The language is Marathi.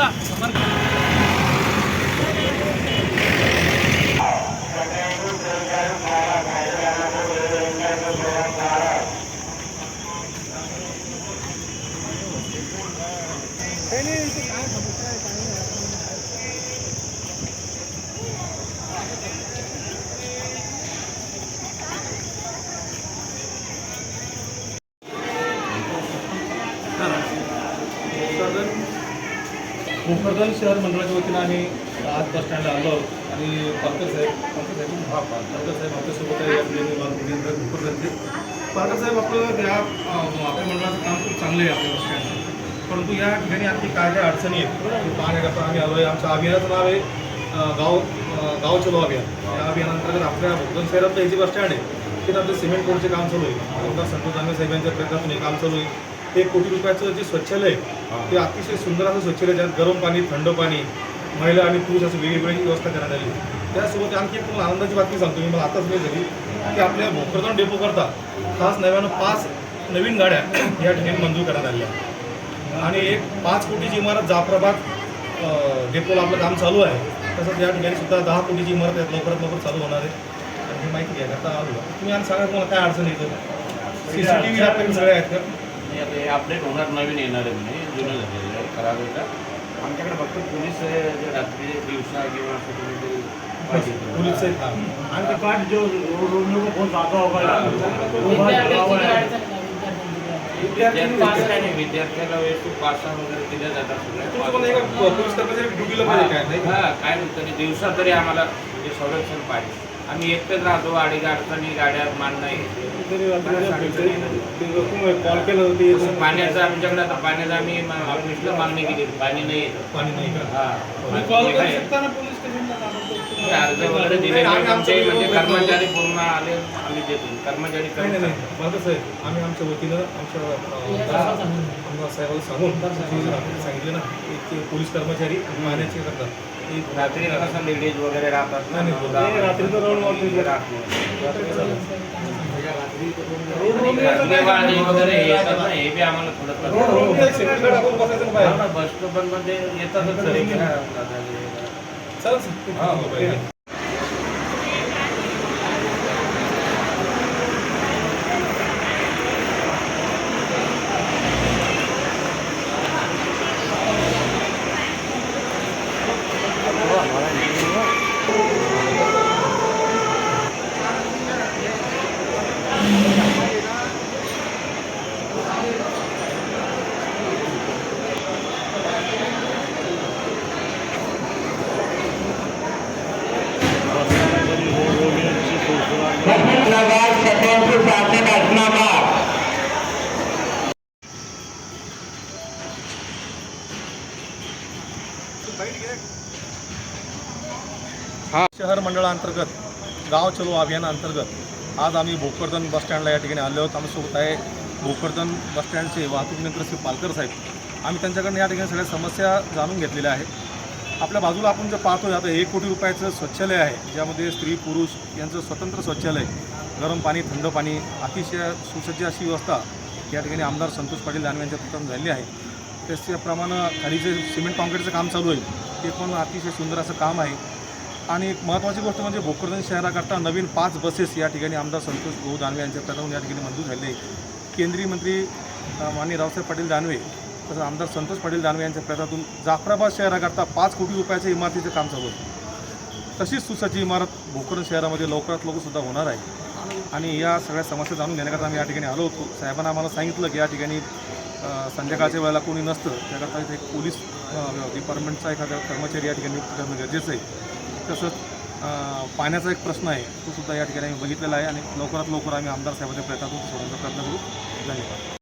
चला समर्थ भोकरदन शहर मंडळाच्या वतीनं आम्ही आज बस स्टँडला आलो आहोत. आणि पालकर साहेब साहेब हा पालकर आपल्यासोबत आहे. आपले भोकरदनचे पालकर साहेब आपलं या आपल्या मंडळाचं काम खूप चांगलं आहे आपल्या बस स्टँडला परंतु या ठिकाणी आणखी काय काय अडचणी आहेत ते पाहण्याकरता आम्ही आलो आहे आमचं अभियानाचं नाव आहे गाव गाव चलो अभियान. या अभियानांतर्गत आपल्या भोकरदन शहरातलं हे जे बस स्टँड आहे तिथं आपलं सिमेंट रोडचे काम चालू आहे. आमदार संतोष दानवे साहेबांच्या प्रयत्नातून हे काम चालू आहे. एक कोटी रुपयाचं जे स्वच्छालय आहे, ते अतिशय सुंदर असं स्वच्छालय ज्यात गरम पाणी थंड पाणी महिला आणि पुरुष असं वेगवेगळी व्यवस्था करण्यात आली. त्यासोबत आणखी एक तुम्हाला आनंदाची बातमी सांगतो मी मला आताच वेळ झाली की आपल्या भोकरदन डेपो करता खास नव्यानं पाच नवीन गाड्या या ठिकाणी मंजूर करण्यात आल्या. आणि एक पाच कोटीची इमारत जाफराबाद डेपोला आपलं काम चालू आहे. तसंच या ठिकाणी सुद्धा दहा कोटीची इमारत आहेत लवकरात लवकर चालू होणार आहे आणि ही माहिती घ्या आता आलो. तुम्ही आणि सांगा तुम्हाला काय अडचण येतं सी सी टी व्ही आपल्याकडे सगळे आहेत का? आणि आता हे अपडेट होणार नवीन येणार आहे म्हणे जुनं झालेलं आहे खराब आहे का आमच्याकडे फक्त पोलीस जे रात्री दिवसा किंवा असं कुणीतरी पाहिजे. पोलीस आहेत. आणि ते कार्ड जो रोडने को फोन जाता होगा वो बात विद्यार्थ्यांची बराबर काय अडचण नाही, विद्यार्थ्यांची. विद्यार्थी पास काय नाही विद्यार्थ्याला व्यवस्थित पास वगैरे दिल्या जातात तुमचं पण सगळ्या एका पोलीस कर्मचारी ड्युटीला पाहिजे काय नाही हा काय म्हणतो तरी दिवसा तरी आम्हाला म्हणजे संरक्षण पाहिजे आम्ही एकटेच राहतो अडीच अडचणी गाड्या मान नाही. कॉल केलं होतं पाण्याचं आमच्याकडे आता पाण्याचं आम्ही म- ऑफिसला मागणी केली पाणी नाही येत. पाणी नाही हा. अर्ज वगैरे दिले आमचे म्हणजे कर्मचारी पूर्ण आले आम्ही देतो. कर्मचारी नाही नाही कमी नाही. मला कसं आहे आम्ही आमच्या वतीनं आमच्या हे साहेबांना सांगून आपण सांगितलं ना की ते पोलीस कर्मचारी पाण्याचे करतात रात्री कसं लेडीज वगैरे राहतात ना राऊंड. रात्री वगैरे हे एक ना बाहेर. बस स्टॉपमध्ये येतातच हा. शहर मंडळाअंतर्गत गाव चलो अभियानाअंतर्गत आज आम्ही भोकरदन बसस्टँडला या ठिकाणी आलो आहोत. आमच्यासोबत आहे भोकरदन बसस्टँडचे वाहतूक नियंत्रक श्री पालकर साहेब. आम्ही त्यांच्याकडनं या ठिकाणी सगळ्या समस्या जाणून घेतलेल्या आहेत. आपल्या बाजूला आपण जे पाहतो आता एक कोटी रुपयाचं स्वच्छालय आहे ज्यामध्ये स्त्री पुरुष यांचं स्वतंत्र शौचालय गरम पाणी थंड पाणी अतिशय सुसज्ज अशी व्यवस्था या ठिकाणी आमदार संतोष पाटील दानवे यांच्या प्रथम झालेली आहे. त्याच्याप्रमाणे खाली जे सिमेंट कॉन्क्रीटचं काम चालू आहे. ते पण अतिशय सुंदर असं काम आहे. आणि एक महत्त्वाची गोष्ट म्हणजे भोकरदन शहराकरता नवीन पाच बसेस या ठिकाणी आमदार संतोष भाऊ दानवे यांच्या प्रथम या ठिकाणी मंजूर झाले. आहे केंद्रीय मंत्री माननीय रावसाहेब पाटील दानवे तसंच आमदार संतोष पाटील दानवे यांच्या प्रयत्नातून जाफराबाद शहराकरता पाच कोटी रुपयाच्या इमारतीचं काम चालू आहे. तशीच सुसज्ज इमारत भोकरदन शहरामध्ये लवकरात लवकर सुद्धा होणार आहे. आणि या सगळ्या समस्या जाणून घेण्याकरता आम्ही या ठिकाणी आलो होतो. साहेबांना आम्हाला सांगितलं की या ठिकाणी संध्याकाळच्या वेळेला कोणी नसतं. त्याकरता इथे एक पोलीस डिपार्टमेंटचा एखादा कर्मचारी या ठिकाणी नियुक्त करणं गरजेचं आहे. तसंच पाण्याचा एक प्रश्न आहे तो सुद्धा या ठिकाणी आम्ही बघितलेला आहे आणि लवकरात लवकर आम्ही आमदार साहेबांच्या प्रयत्नातून सोडवण्याचा प्रयत्न करू धन्यवाद.